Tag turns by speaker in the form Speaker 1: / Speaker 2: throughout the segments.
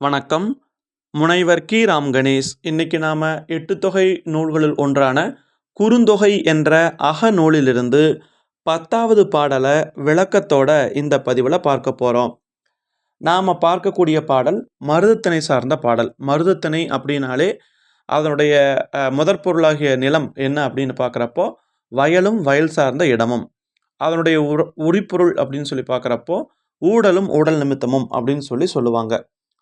Speaker 1: வணக்கம். முனைவர் கி. ராம் கணேஷ். இன்னைக்கு நாம் எட்டு தொகை நூல்களில் ஒன்றான குறுந்தொகை என்ற அக நூலிலிருந்து பத்தாவது பாடலை விளக்கத்தோட இந்த பதிவில் பார்க்க போகிறோம் நாம் பார்க்கக்கூடிய பாடல் மருதத்திணை சார்ந்த பாடல். மருதத்திணை அப்படின்னாலே அதனுடைய முதற் பொருளாகிய நிலம் என்ன அப்படின்னு பார்க்குறப்போ வயலும் வயல் சார்ந்த இடமும். அதனுடைய உரிப்பொருள் அப்படின்னு சொல்லி பார்க்குறப்போ ஊடலும் ஊடல் நிமித்தமும் அப்படின்னு சொல்லி சொல்லுவாங்க.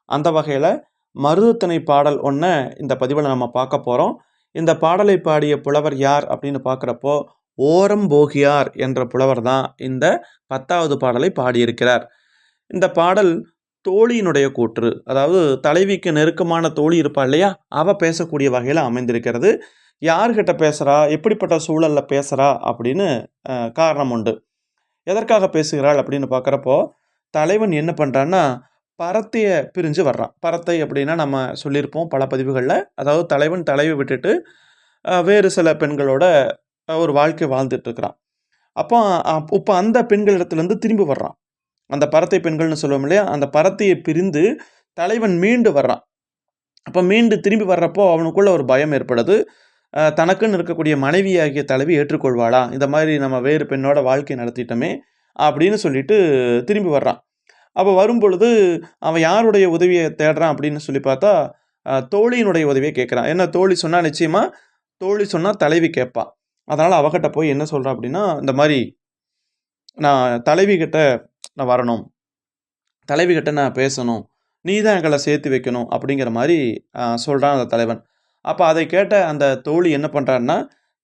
Speaker 1: அந்த வகையில் மருதத்திணை பாடல் ஒன்றை இந்த பதிவில் நம்ம பார்க்க போகிறோம் இந்த பாடலை பாடிய புலவர் யார் அப்படின்னு பார்க்குறப்போ ஓரம் போகியார் என்ற புலவர் தான் இந்த பத்தாவது பாடலை பாடியிருக்கிறார். இந்த பாடல் தோழியினுடைய கூற்று. அதாவது தலைவிக்கு நெருக்கமான தோழி இருப்பா இல்லையா? அவள் பேசக்கூடிய வகையில் அமைந்திருக்கிறது. யார்கிட்ட பேசுகிறா எப்படிப்பட்ட சூழலில் பேசுகிறா அப்படின்னு காரணம் உண்டு. எதற்காக பேசுகிறாள் அப்படின்னு பார்க்குறப்போ தலைவன் என்ன பண்ணுறான்னா பரத்தைய பிரிஞ்சு வர்றான். பரத்தை அப்படின்னா நம்ம சொல்லியிருப்போம் பல பதிவுகளில். அதாவது தலைவன் தலைவை விட்டுட்டு வேறு சில பெண்களோட ஒரு வாழ்க்கை வாழ்ந்துட்டுருக்கிறான் அப்போ இப்போ அந்த பெண்களிடத்துலேருந்து திரும்பி வர்றான். அந்த பரத்தை பெண்கள்னு சொல்லுவோம் இல்லையா? அந்த பரத்தையை பிரிந்து தலைவன் மீண்டு வர்றான். அப்போ மீண்டு திரும்பி வர்றப்போ அவனுக்குள்ளே ஒரு பயம் ஏற்படுது. தனக்குன்னு இருக்கக்கூடிய மனைவியாகிய தலைவி ஏற்றுக்கொள்வாளா? இந்த மாதிரி நம்ம வேறு பெண்ணோட வாழ்க்கை நடத்திட்டோமே அப்படின்னு சொல்லிட்டு திரும்பி வர்றான். அப்போ வரும்பொழுது அவன் யாருடைய உதவியை தேடுறான் அப்படின்னு சொல்லி பார்த்தா தோழியினுடைய உதவியை கேட்குறான். என்ன தோழி சொன்னால் நிச்சயமாக தோழி சொன்னால் தலைவி கேட்பா. அதனால் அவகிட்ட போய் என்ன சொல்கிறான் அப்படின்னா இந்த மாதிரி நான் தலைவிகிட்ட நான் வரணும். தலைவிகிட்ட நான் பேசணும். நீ தான் எங்களை சேர்த்து வைக்கணும் அப்படிங்கிற மாதிரி சொல்கிறான் அந்த தலைவன். அப்போ அதை கேட்ட அந்த தோழி என்ன பண்ணுறான்னா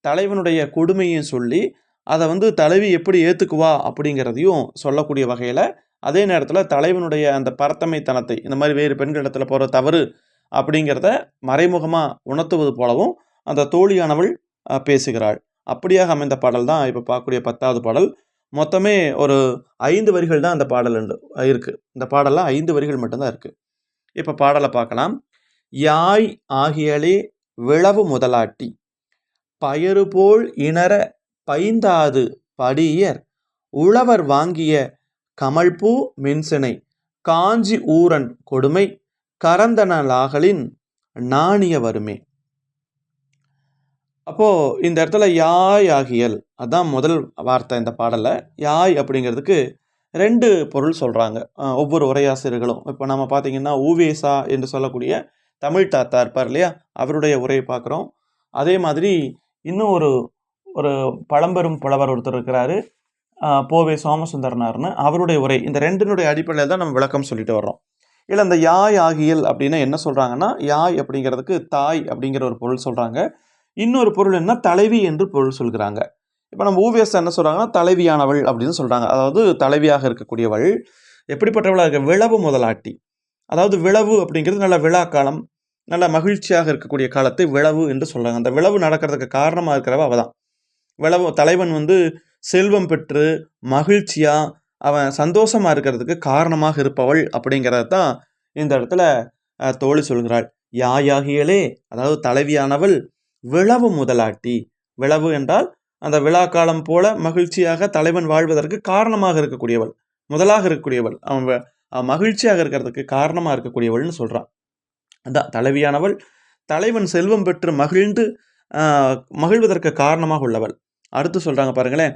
Speaker 1: தலைவனுடைய கொடுமையும் சொல்லி அதை வந்து தலைவி எப்படி ஏற்றுக்குவா அப்படிங்கிறதையும் சொல்லக்கூடிய வகையில் அதே நேரத்தில் தலைவனுடைய அந்த பரத்தமைத்தனத்தை இந்த மாதிரி வேறு பெண்களிடத்தில் போகிற தவறு அப்படிங்கிறத மறைமுகமாக உணர்த்துவது போலவும் அந்த தோழியானவள் பேசுகிறாள். அப்படியாக அமைந்த பாடல் தான் இப்போ பார்க்கக்கூடிய பத்தாவது பாடல். மொத்தமே ஒரு ஐந்து வரிகள் தான் அந்த பாடல் உண்டு இருக்குது இந்த பாடலில் ஐந்து வரிகள் மட்டும்தான் இருக்குது இப்போ பாடலை பார்க்கலாம். யாய் ஆகியலே விளவு முதலாட்டி பயறு போல் இணர பைந்தாது படியர் உழவர் வாங்கிய கமழ்பூ மின்சினை காஞ்சி ஊரன் கொடுமை கரந்தனலாகலின் நாணிய வருமே அப்போ இந்த இடத்துல யாய் ஆகியல் அதான் முதல் வார்த்தை இந்த பாடலில். யாய் அப்படிங்கிறதுக்கு ரெண்டு பொருள் சொல்கிறாங்க ஒவ்வொரு உரையாசிரியர்களும். இப்போ நம்ம பார்த்தீங்கன்னா ஊவேசா என்று சொல்லக்கூடிய தமிழ் தாத்தா இருப்பார் இல்லையா? அவருடைய உரையை பார்க்குறோம் அதே மாதிரி இன்னும் ஒரு ஒரு பழம்பெரும் புலவர் ஒருத்தர் இருக்கிறாரு. போவே சோமசுந்தரனார்னு அவருடைய உரை. இந்த ரெண்டினுடைய அடிப்படையில் தான் நம்ம விளக்கம் சொல்லிட்டு வர்றோம். இல்லை இந்த யாய் ஆகியல் அப்படின்னா என்ன சொல்கிறாங்கன்னா யாய் அப்படிங்கிறதுக்கு தாய் அப்படிங்கிற ஒரு பொருள் சொல்கிறாங்க இன்னொரு பொருள் என்ன தலைவி என்று பொருள் சொல்கிறாங்க. இப்போ நம்ம ஊவியஸ் என்ன சொல்கிறாங்கன்னா தலைவியானவள் அப்படின்னு சொல்கிறாங்க அதாவது தலைவியாக இருக்கக்கூடியவள் எப்படிப்பட்டவளாக இருக்க விளவு முதலாட்டி. அதாவது விளவு அப்படிங்கிறது நல்ல விழா காலம் நல்ல மகிழ்ச்சியாக இருக்கக்கூடிய காலத்தை விளவு என்று சொல்கிறாங்க அந்த விளவு நடக்கிறதுக்கு காரணமாக இருக்கிறவ அவள் தான் விளவு தலைவன் வந்து செல்வம் பெற்று மகிழ்ச்சியாக அவன் சந்தோஷமாக இருக்கிறதுக்கு காரணமாக இருப்பவள் அப்படிங்கிறத தான் இந்த இடத்துல தோழி சொல்கிறாள். யாயாகியலே அதாவது தலைவியானவள் விளவு முதலாட்டி. விளவு என்றால் அந்த விழா காலம் போல மகிழ்ச்சியாக தலைவன் வாழ்வதற்கு காரணமாக இருக்கக்கூடியவள் முதலாக இருக்கக்கூடியவள். அவன் மகிழ்ச்சியாக இருக்கிறதுக்கு காரணமாக இருக்கக்கூடியவள்னு சொல்கிறான் அதான் தலைவியானவள் தலைவன் செல்வம் பெற்று மகிழ்ந்து மகிழ்வதற்கு காரணமாக உள்ளவள். அடுத்து சொல்கிறாங்க பாருங்களேன்.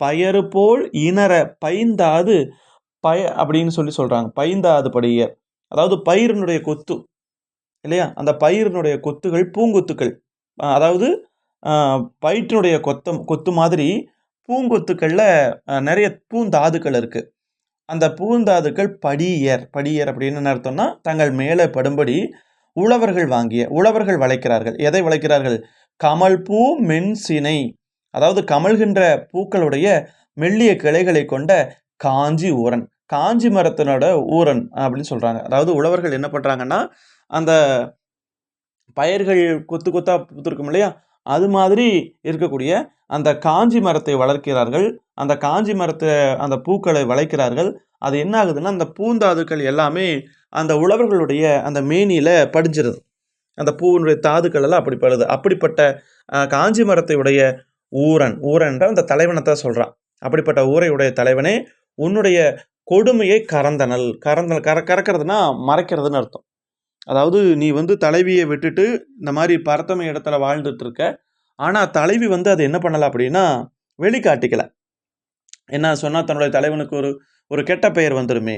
Speaker 1: பயறு போல் இனர பைந்தாது பய அப்படின்னு சொல்லி சொல்கிறாங்க பைந்தாது படியர் அதாவது பயிரினுடைய கொத்து. இல்லையா? அந்த பயிரினுடைய கொத்துகள் பூங்கொத்துக்கள். அதாவது பயிற்றினுடைய கொத்தம் கொத்து மாதிரி பூங்கொத்துக்களில் நிறைய பூந்தாதுக்கள் இருக்குது அந்த பூந்தாதுக்கள் படியர். படியர் அப்படின்னு என்ன அர்த்தம்னா தங்கள் மேலே படும்படி உழவர்கள் வாங்கிய உழவர்கள் வளைக்கிறார்கள். எதை வளைக்கிறார்கள்? கமல் பூ மென்சினை. அதாவது கமழ்கின்ற பூக்களுடைய மெல்லிய கிளைகளை கொண்ட காஞ்சி ஊரன். காஞ்சி மரத்தினோட ஊரன் அப்படின்னு சொல்கிறாங்க அதாவது உழவர்கள் என்ன பண்ணுறாங்கன்னா அந்த பயிர்கள் கொத்து கொத்தா பூத்திருக்கும் இல்லையா? அது மாதிரி இருக்கக்கூடிய அந்த காஞ்சி மரத்தை வளர்க்கிறார்கள். அந்த காஞ்சி மரத்தை அந்த பூக்களை வளைக்கிறார்கள். அது என்ன ஆகுதுன்னா அந்த பூந்தாதுக்கள் எல்லாமே அந்த உழவர்களுடைய அந்த மேனியில் படிஞ்சிருது. அந்த பூவினுடைய தாதுக்கள் எல்லாம் அப்படி படுது. அப்படிப்பட்ட காஞ்சி மரத்தை உடைய ஊரன். ஊரன்ற அந்த தலைவனை தான் சொல்கிறான் அப்படிப்பட்ட ஊரையுடைய தலைவனே உன்னுடைய கொடுமையை கறந்தனல் கறந்தனல் கற கறக்கிறதுனா மறைக்கிறதுன்னு அர்த்தம். அதாவது நீ வந்து தலைவியை விட்டுட்டு இந்த மாதிரி பரத்தமை இடத்துல வாழ்ந்துட்டு இருக்க ஆனால் தலைவி வந்து அதை என்ன பண்ணலை அப்படின்னா வெளிக்காட்டிக்கல. என்ன சொன்னால் தன்னுடைய தலைவனுக்கு ஒரு ஒரு கெட்ட பெயர் வந்துருமே.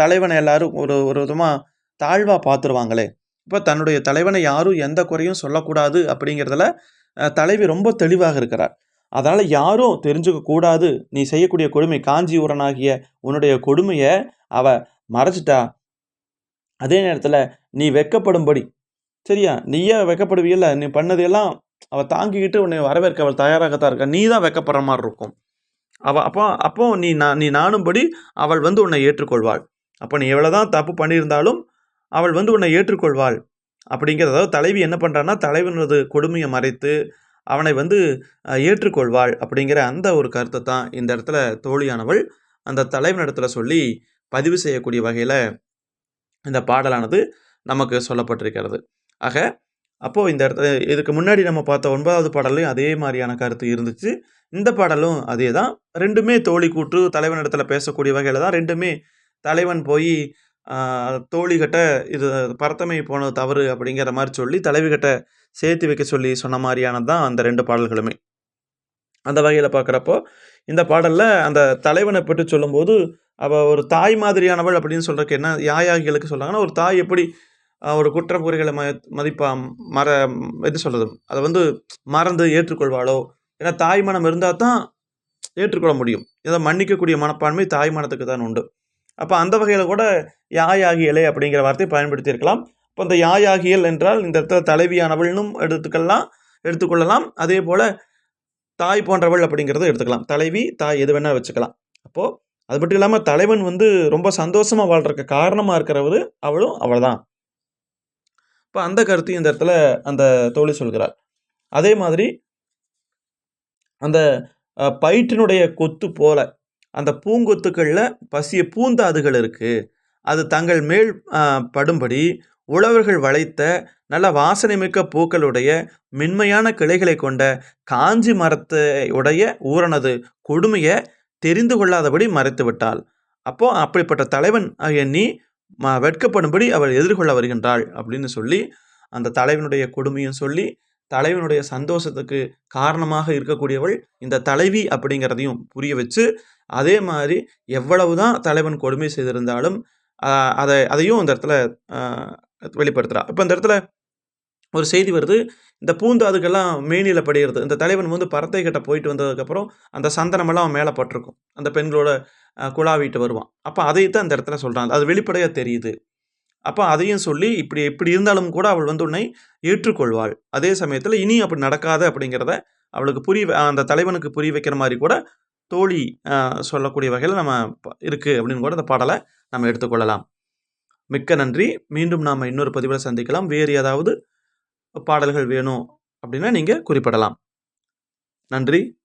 Speaker 1: தலைவனை எல்லாரும் ஒரு ஒரு விதமாக தாழ்வாக பார்த்துருவாங்களே. இப்போ தன்னுடைய தலைவனை யாரும் எந்த குறையும் சொல்லக்கூடாது அப்படிங்கிறதுல தலைவி ரொம்ப தெளிவாக இருக்கிறார். அதனால் யாரும் தெரிஞ்சுக்க கூடாது. நீ செய்யக்கூடிய கொடுமை காஞ்சிபுரனாகிய உன்னுடைய கொடுமையை அவ மறைச்சிட்டா. அதே நேரத்தில் நீ வெக்கப்படும்படி. சரியா? நீயே வெட்கப்படுவியல்ல நீ பண்ணதையெல்லாம் அவள் தாங்கிக்கிட்டு உன்னை வரவேற்க அவள் தயாராகத்தான் இருக்கா. நீ தான் வெக்கப்படுற மாதிரி இருக்கும். அவள் அப்போ அப்போ நீ நான் நீ நானும்படி அவள் வந்து உன்னை ஏற்றுக்கொள்வாள். அப்போ நீ எவ்வளோ தான் தப்பு பண்ணியிருந்தாலும் அவள் வந்து உன்னை ஏற்றுக்கொள்வாள். அப்படிங்கிறது அதாவது தலைவி என்ன பண்ணுறான்னா தலைவனது கொடுமையை மறைத்து அவனை வந்து ஏற்றுக்கொள்வாள் அப்படிங்கிற அந்த ஒரு கருத்தை தான் இந்த இடத்துல தோழியானவள் அந்த தலைவனிடத்துல சொல்லி பதிவு செய்யக்கூடிய வகையில் இந்த பாடலானது நமக்கு சொல்லப்பட்டிருக்கிறது. ஆக அப்போது இந்த இடத்துல இதுக்கு முன்னாடி நம்ம பார்த்த ஒன்பதாவது பாடலையும் அதே மாதிரியான கருத்து இருந்துச்சு. இந்த பாடலும் அதே தான். ரெண்டுமே தோழி கூற்று தலைவனிடத்தில் பேசக்கூடிய வகையில் தான் ரெண்டுமே தலைவன் போய் தோழிகிட்ட இது பரத்தமை போனது தவறு அப்படிங்கிற மாதிரி சொல்லி தலைவிகிட்ட சேர்த்து வைக்க சொல்லி சொன்ன மாதிரியானது தான் அந்த ரெண்டு பாடல்களுமே. அந்த வகையில் பார்க்குறப்போ இந்த பாடலில் அந்த தலைவனை பற்றி சொல்லும்போது அவள் ஒரு தாய் மாதிரியானவள் அப்படின்னு சொல்கிறக்கு என்ன யாயாகிகளுக்கு சொல்கிறாங்கன்னா ஒரு தாய் எப்படி ஒரு ஒரு குற்றப்புரிகளை ம மதிப்பா மற எது சொல்கிறது அதை வந்து மறந்து ஏற்றுக்கொள்வாளோ? ஏன்னா தாய் மனம் இருந்தால் தான் ஏற்றுக்கொள்ள முடியும். இதை மன்னிக்கக்கூடிய மனப்பான்மை தாய் மனத்துக்கு தான் உண்டு. அப்போ அந்த வகையில் கூட யாயாகியலை அப்படிங்கிற வார்த்தையை பயன்படுத்தியிருக்கலாம். இப்போ இந்த யாயாகியல் என்றால் இந்த இடத்துல தலைவியானவள்னும் எடுத்துக்கலாம் எடுத்துக்கொள்ளலாம். அதே போல் தாய் போன்றவள் அப்படிங்கிறத எடுத்துக்கலாம். தலைவி தாய் எது வேணால் வச்சுக்கலாம். அப்போது அது மட்டும் இல்லாமல் தலைவன் வந்து ரொம்ப சந்தோஷமாக வாழ்கிறக்கு காரணமாக இருக்கிறவர் அவளும் அவள் தான் இப்போ அந்த கருத்தையும் இந்த இடத்துல அந்த தோழி சொல்கிறார் அதே மாதிரி அந்த பயிற்றினுடைய கொத்து போல அந்த பூங்கொத்துக்களில் பசிய பூந்தாதுகள் இருக்குது அது தங்கள் மேல் படும்படி உழவர்கள் வளைத்த நல்ல வாசனைமிக்க பூக்களுடைய மென்மையான கிளைகளை கொண்ட காஞ்சி மரத்தை உடைய ஊரனது கொடுமையை தெரிந்து கொள்ளாதபடி மறைத்து விட்டாள். அப்போ அப்படிப்பட்ட தலைவன் ஆகிய நீ வெட்கப்படும்படி அவள் எதிர்கொள்ள வருகின்றாள் அப்படின்னு சொல்லி அந்த தலைவனுடைய கொடுமையும் சொல்லி தலைவனுடைய சந்தோஷத்துக்கு காரணமாக இருக்கக்கூடியவள் இந்த தலைவி அப்படிங்கிறதையும் புரிய வச்சு அதே மாதிரி எவ்வளவு தான் தலைவன் கொடுமை செய்திருந்தாலும் அதை அதையும் அந்த இடத்துல வெளிப்படுத்துகிறா இப்போ இந்த இடத்துல ஒரு செய்தி வருது இந்த பூந்தாதுக்கெல்லாம் மேனியில் படிகிறது. இந்த தலைவன் வந்து பறத்தை கிட்ட போயிட்டு வந்ததுக்கப்புறம் அந்த சந்தனமெல்லாம் அவன் மேலே பட்டிருக்கும். அந்த பெண்களோட குழாவிட்டு வருவான். அப்போ அதைத்தான் அந்த இடத்துல சொல்கிறான் அது வெளிப்படையாக தெரியுது. அப்போ அதையும் சொல்லி இப்படி இப்படி இருந்தாலும் கூட அவள் வந்து உன்னை ஏற்றுக்கொள்வாள். அதே சமயத்தில் இனி அப்படி நடக்காது அப்படிங்கிறத அவளுக்கு புரிய அந்த தலைவனுக்கு புரிய வைக்கிற மாதிரி கூட தோழி சொல்லக்கூடிய வகையில் நம்ம ப- அப்படின்னு கூட அந்த பாடலை நம்ம எடுத்துக்கொள்ளலாம். மிக்க நன்றி. மீண்டும் நாம் இன்னொரு பதிவில் சந்திக்கலாம். வேறு ஏதாவது பாடல்கள் வேணும் அப்படின்னா நீங்கள் குறிப்பிடலாம். நன்றி.